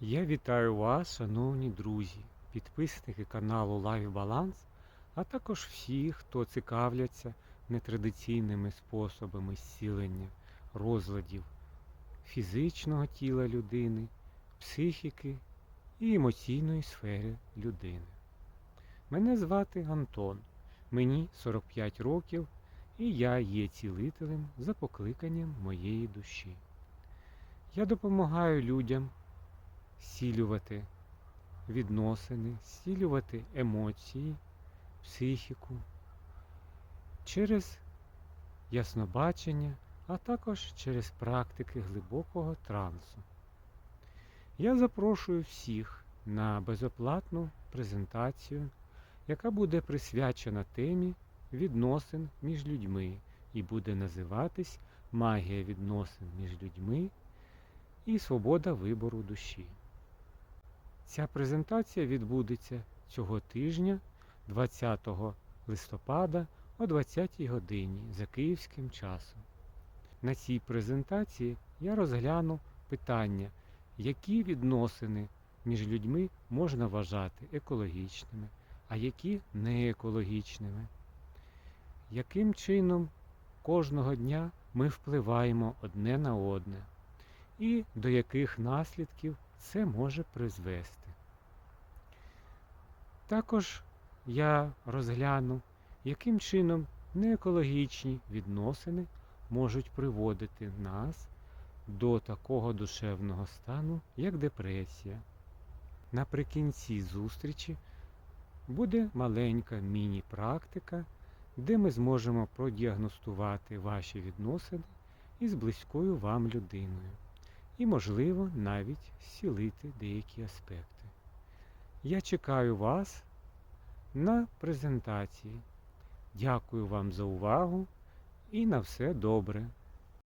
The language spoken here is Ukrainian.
Я вітаю вас, шановні друзі, підписники каналу Life Balance, а також всі, хто цікавляться нетрадиційними способами зцілення розладів фізичного тіла людини, психіки і емоційної сфери людини. Мене звати Антон, мені 45 років, і я є цілителем за покликанням моєї душі. Я допомагаю людям зцілювати відносини, зцілювати емоції, психіку через яснобачення, а також через практики глибокого трансу. Я запрошую всіх на безоплатну презентацію, яка буде присвячена темі відносин між людьми і буде називатись Магія відносин між людьми і свобода вибору душі. Ця презентація відбудеться цього тижня, 20 листопада о 20 годині за київським часом. На цій презентації я розгляну питання, які відносини між людьми можна вважати екологічними, а які не екологічними. Яким чином кожного дня ми впливаємо одне на одне і до яких наслідків це може призвести. Також я розгляну, яким чином неекологічні відносини можуть приводити нас до такого душевного стану, як депресія. Наприкінці зустрічі буде маленька міні-практика, де ми зможемо продіагностувати ваші відносини із близькою вам людиною і, можливо, навіть зцілити деякі аспекти. Я чекаю вас на презентації. Дякую вам за увагу і на все добре.